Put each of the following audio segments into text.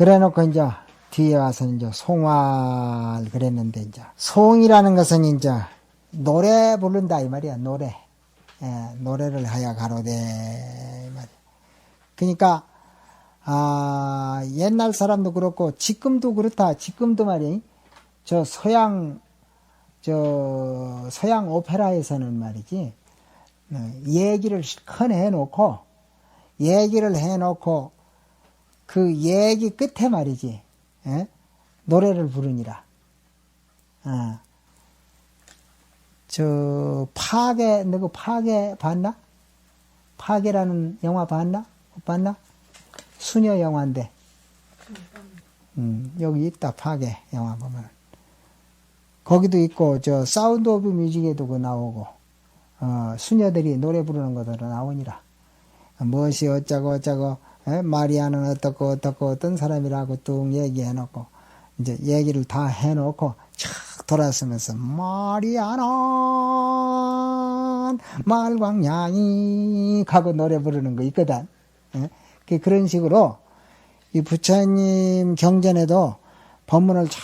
그래 놓고 이제 뒤에 와서 이제 송화를 그랬는데 이제 송이라는 것은 이제 노래 부른다 이 말이야 노래. 예, 노래를 하여 가로되 이 말이야. 그러니까 아 옛날 사람도 그렇고 지금도 그렇다. 지금도 말이야. 저 서양 저 서양 오페라에서는 말이지 어, 얘기를 실컷 해놓고 얘기를 해놓고 그 얘기 끝에 말이지 예? 노래를 부르니라. 어. 저 파괴 너그 파괴 봤나? 파괴라는 영화 봤나? 못 봤나? 수녀 영화인데. 음, 여기 있다 파괴 영화 보면 거기도 있고 저 사운드 오브 뮤직에도 그 나오고 어, 수녀들이 노래 부르는 것으로 나오니라. 무엇이 어쩌고 어쩌고 에? 마리아는 어떻고 어떻고 어떤 사람이라고 뚝 얘기해놓고 이제 얘기를 다 해놓고 촥 돌아서면서 마리아는 말광양이 하고 노래 부르는 거 있거든. 에? 그 그런 식으로 이 부처님 경전에도 법문을 쫙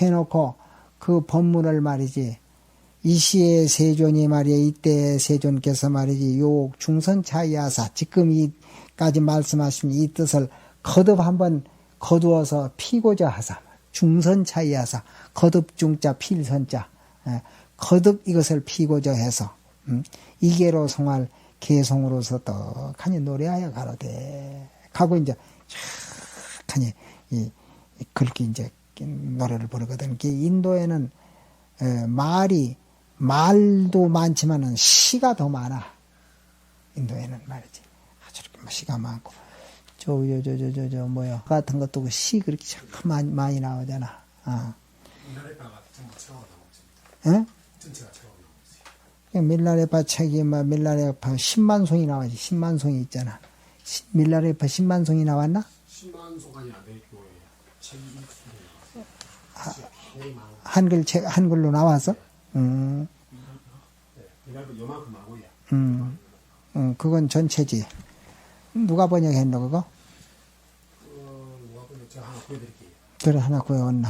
해놓고 그 법문을 말이지 이시의 세존이 말이야 이때 세존께서 말이지 요 중선 차이하사 지금 이 까지 말씀하신 이 뜻을 거듭 한번 거두어서 피고자 하사 중선 차이하사 거듭 중자 필선자 예, 거듭 이것을 피고자 해서 음, 이계로 성할 개성으로서 떡하니 노래하여 가로되 하고 이제 촥하니 이 그렇게 이제 노래를 부르거든. 그 인도에는 에, 말이 말도 많지만은 시가 더 많아. 인도에는 말이지. 아주 이렇게 시가 많고. 저, 저, 저, 저, 저, 저, 뭐야. 같은 것도 그시 그렇게 참 많이, 많이 나오잖아. 있습니다. 응? 있어요. 밀라레파 책이 뭐 밀라레파 10만 송이 나와지. 10만 송이 있잖아. 시- 밀라레파 10만 송이 나왔나? 10만 소관이 아베교에 책이 있습니다. 굉장히 많아요. 한글 책, 한글로 나와서? 음, 네, 요만큼 하고요. 음, 음, 그건 전체지. 누가 번역했노, 그거? 그래 하나 구해왔나.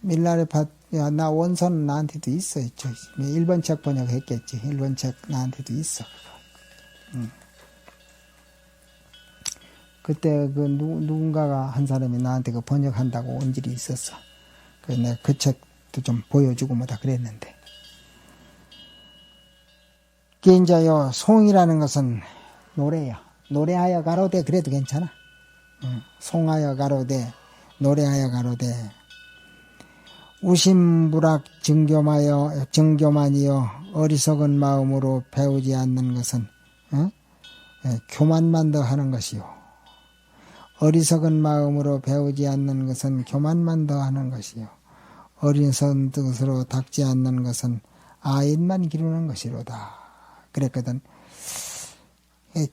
밀라레파 야나 원서는 나한테도 있어 있죠. 일본 책 번역했겠지. 일본 책 나한테도 있어 음. 그때 그 누, 누군가가 한 사람이 나한테 그 번역한다고 온 일이 있었어. 그래서 내가 그 책도 좀 보여주고 뭐다 그랬는데. 그게 이제 요 송이라는 것은 노래야 노래하여 가로되 그래도 괜찮아. 응. 송하여 가로되 노래하여 가로되 우심부락 정교마여 정교만이여 어리석은 마음으로 배우지 않는 것은 어? 예, 교만만 더 하는 것이요. 어리석은 마음으로 배우지 않는 것은 교만만 더 하는 것이요. 어리석은 뜻으로 닦지 않는 것은 아인만 기르는 것이로다. 그랬거든. 예,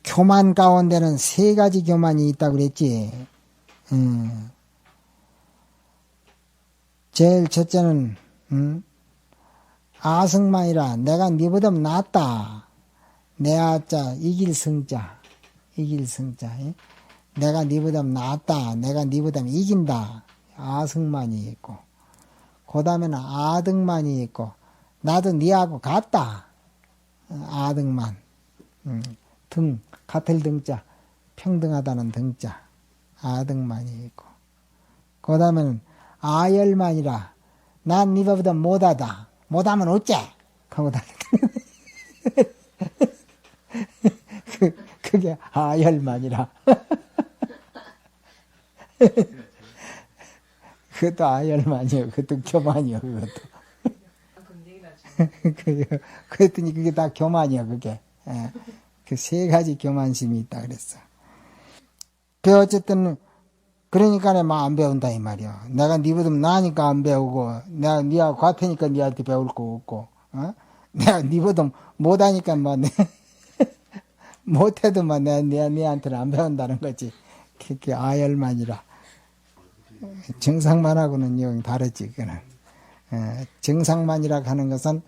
교만 가운데는 세 가지 교만이 있다고 그랬지 음. 제일 첫째는 음? 아승만이라 내가 니보다 낫다. 내 아자 이길 승자 이길 승자 예? 내가 니보다 낫다. 내가 니보다 이긴다. 아승만이 있고 그 다음에는 아등만이 있고 나도 니하고 같다. 어, 아등만 음, 등 같을 등자 평등하다는 등자 아등만이 있고. 그 다음에는 아열만이라 난 니보다 못하다. 못하면 어째? 하고 다. 그, 그게 아열만이라. 그것도 아열만이요. 그것도 교만이요 그것도. 그, 그랬더니 그게 다 교만이야 그게 그 세 가지 교만심이 있다 그랬어 그 어쨌든 그러니까 막안 배운다 이 말이야. 내가 니보다 나니까 안 배우고 내가 니하고 같으니까 니한테 배울 거 없고 어? 내가 니보다 못하니까 뭐 내, 못해도 뭐 내가 니, 니한테는 안 배운다는 거지. 그게 아열만이라. 정상만 하고는 영 다르지 그는. 어, 정상만이라 하는 것은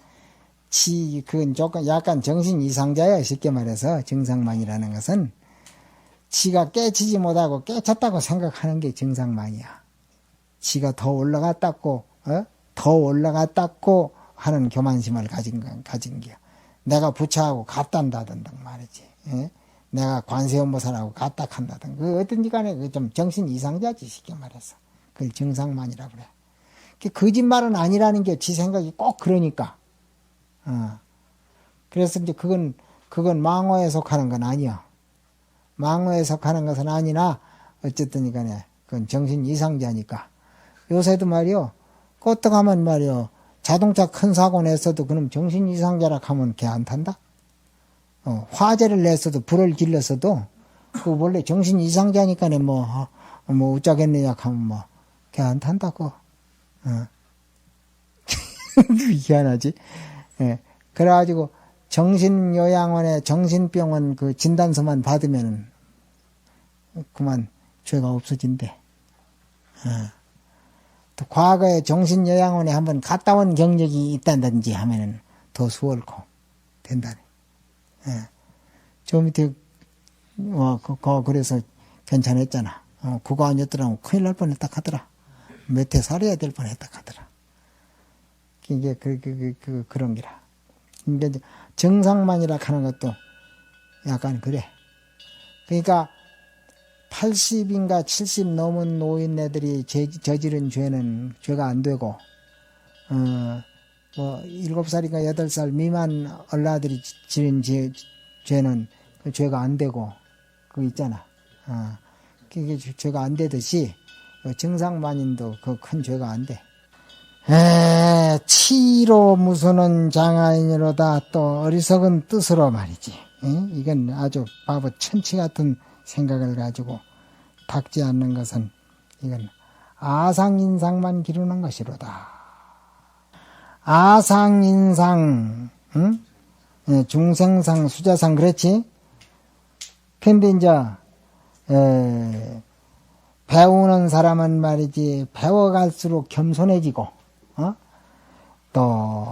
치 그건 조금 약간 정신 이상자야 쉽게 말해서 정상만이라는 것은 지가 깨치지 못하고 깨쳤다고 생각하는 게 정상만이야. 지가 더 올라갔다고, 어? 더 올라갔다고 하는 교만심을 가진, 거- 가진 게야. 내가 부처하고 같단다던가 말이지. 예? 내가 관세음보살하고 같다 한다든. 그 어떤지 간에 그 좀 정신 이상자지, 쉽게 말해서. 그걸 정상만이라 그래. 그 거짓말은 아니라는 게 지 생각이 꼭 그러니까. 어. 그래서 이제 그건, 그건 망호에 속하는 건 아니야. 망호에 속하는 것은 아니나, 어쨌든 간에, 그건 정신 이상자니까. 요새도 말이요, 꼬떡하면 말이요, 자동차 큰 사고 냈어도 그럼 정신 이상자라 하면 걔 안 탄다? 어, 화재를 냈어도 불을 질렀어도, 그 원래 정신 이상자니까네 뭐, 어, 뭐, 어쩌겠느냐 하면 뭐, 걔 안 탄다고. 어. 희한하지? 예. 그래가지고 정신요양원에 정신병원 그 진단서만 받으면 그만 죄가 없어진대. 어. 또 과거에 정신요양원에 한번 갔다 온 경력이 있다든지 하면은 더 수월코 된다네. 예. 저 밑에 어, 그, 그, 그래서 괜찮았잖아. 어, 그거 아니었더라면 큰일 날 뻔했다 하더라. 몇해 살아야 될 뻔했다 하더라. 이게 그, 그, 그, 그, 그런 기라. 이제 정상만이라 하는 것도 약간 그래. 그러니까 80인가 70 넘은 노인네들이 제, 저지른 죄는 죄가 안 되고, 어, 뭐, 7살인가 8살 미만 얼라들이 지른 죄, 죄는 그 죄가 안 되고, 그거 있잖아. 어, 그게 죄가 안 되듯이, 그 정상만인도 그 큰 죄가 안 돼. 에, 치로 무수는 장하인이로다 또 어리석은 뜻으로 말이지. 에? 이건 아주 바보 천치 같은 생각을 가지고 닦지 않는 것은 이건 아상인상만 기르는 것이로다. 아상인상, 응? 에, 중생상, 수자상 그렇지? 근데 이제 에, 배우는 사람은 말이지 배워갈수록 겸손해지고 어? 또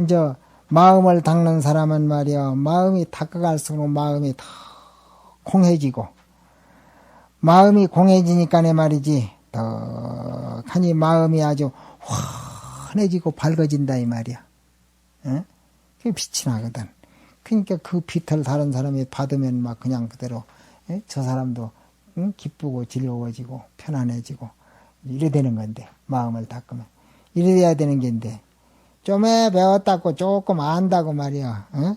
이제 마음을 닦는 사람은 말이야 마음이 닦아갈수록 마음이 더 공해지고 마음이 공해지니까내 말이지 더 하니 마음이 아주 환해지고 밝아진다 이 말이야. 어? 그게 빛이 나거든. 그러니까 그 빛을 다른 사람이 받으면 막 그냥 그대로 예? 저 사람도 응? 기쁘고 즐거워지고 편안해지고 이래 되는 건데 마음을 닦으면 이래 돼야 되는 게인데. 좀에 배웠다고 조금 안다고 말이야. 어?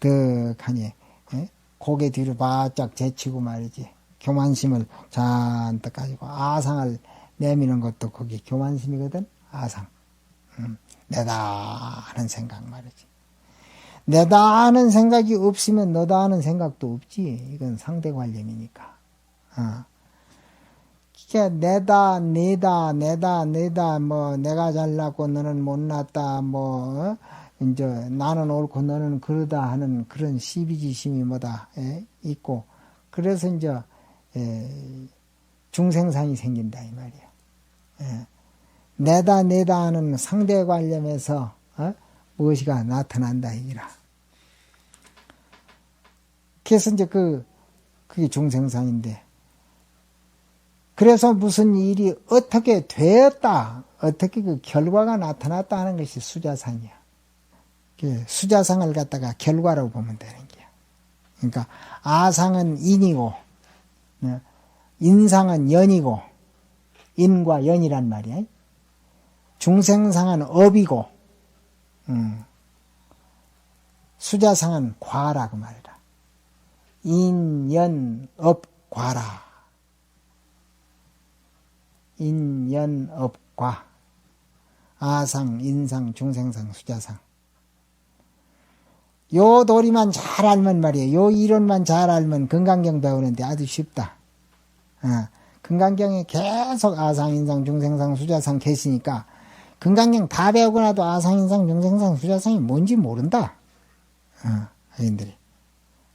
득하니. 예? 고개 뒤로 바짝 제치고 말이지. 교만심을 잔뜩 가지고 아상을 내미는 것도 그게 교만심이거든. 아상. 음, 내다 하는 생각 말이지. 내다 하는 생각이 없으면 너다 하는 생각도 없지. 이건 상대 관념이니까. 어. 그게 내다, 내다, 내다, 내다, 뭐, 내가 잘났고 너는 못났다, 뭐, 어? 이제 나는 옳고 너는 그러다 하는 그런 시비지심이 뭐다, 예? 있고, 그래서 이제, 예, 중생상이 생긴다, 이 말이야. 예. 내다, 내다 하는 상대 관념에서, 어? 무엇이가 나타난다, 이라. 그래서 이제 그, 그게 중생상인데, 그래서 무슨 일이 어떻게 되었다, 어떻게 그 결과가 나타났다 하는 것이 수자상이야. 수자상을 갖다가 결과로 보면 되는 거야. 그러니까 아상은 인이고, 네, 인상은 연이고, 인과 연이란 말이야. 중생상은 업이고, 음, 수자상은 과라고 말이라. 인, 연, 업, 과라. 인연업과 아상, 인상, 중생상, 수자상. 요 도리만 잘 알면 말이에요. 요 이론만 잘 알면 건강경 배우는데 아주 쉽다. 어, 건강경에 계속 아상, 인상, 중생상, 수자상 계시니까 건강경 다 배우고 나도 아상, 인상, 중생상, 수자상이 뭔지 모른다. 어, 아인들이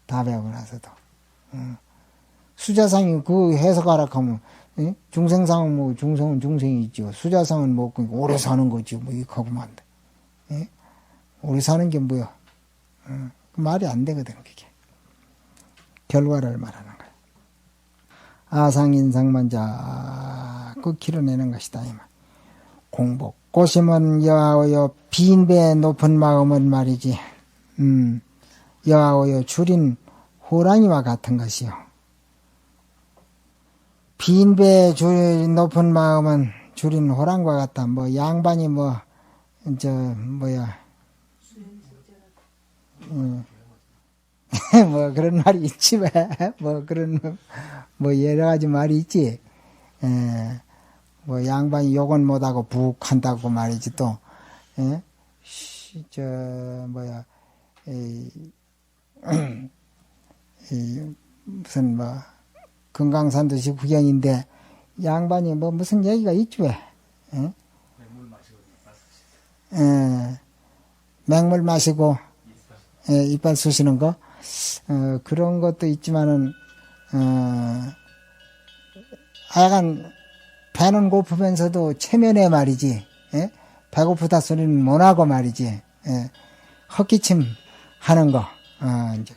다 배우고 나서도. 어. 수자상이 그 해석하라 하면 예? 중생상은 뭐 중생은 중생이 있죠. 수자상은 뭐 그러니까 오래 사는 거지 뭐 이거하고만 예? 오래 사는 게 뭐야? 어, 그 말이 안 되거든 그게 결과를 말하는 거야. 아상인상만 자꾸 길어내는 것이다. 이 말. 공복 고심은 여하오여 빈배 높은 마음은 말이지. 음, 여하오여 줄인 호랑이와 같은 것이요. 빈배 줄 높은 마음은 줄인 호랑과 같다. 뭐 양반이 뭐 저 뭐야 음. 뭐 그런 말이 있지 왜? 뭐 그런 뭐 여러 가지 말이 있지. 에, 뭐 양반이 욕은 못하고 북 한다고 말이지 또. 에? 시, 저 뭐야 이, 이 무슨 뭐 금강산 도시 구경인데 양반이 뭐 무슨 얘기가 있지 왜? 에? 에, 맹물 마시고 에, 이빨 쑤시는 거 어, 그런 것도 있지만은 어, 하여간 배는 고프면서도 체면에 말이지 예? 배고프다 소리는 못하고 말이지 예? 헛기침 하는 거 어, 이제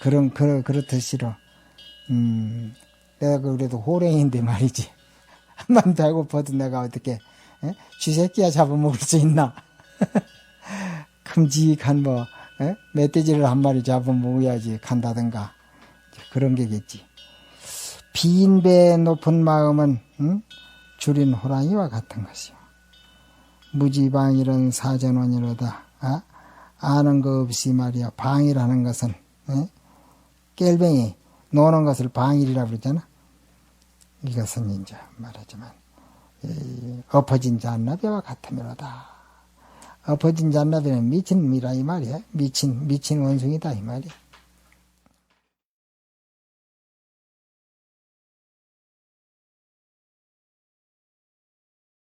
그런 그렇 그렇듯이로 음, 내가 그래도 호랭인데 말이지 한번 배고파도 내가 어떻게 예? 쥐새끼야 잡아먹을 수 있나 큼직한 뭐 예? 멧돼지를 한 마리 잡아먹어야지 간다든가 그런 게겠지. 빈배 높은 마음은 응? 줄인 호랑이와 같은 것이요. 무지방이런 사전원이로다. 아? 아는 거 없이 말이야. 방이라는 것은 예? 깰뱅이 노는 것을 방일이라 그러잖아. 이것은 이제 말하지만 이 엎어진 잔나비와 같으면로다. 엎어진 잔나비는 미친 미라 이 말이야. 미친 미친 원숭이다 이 말이야.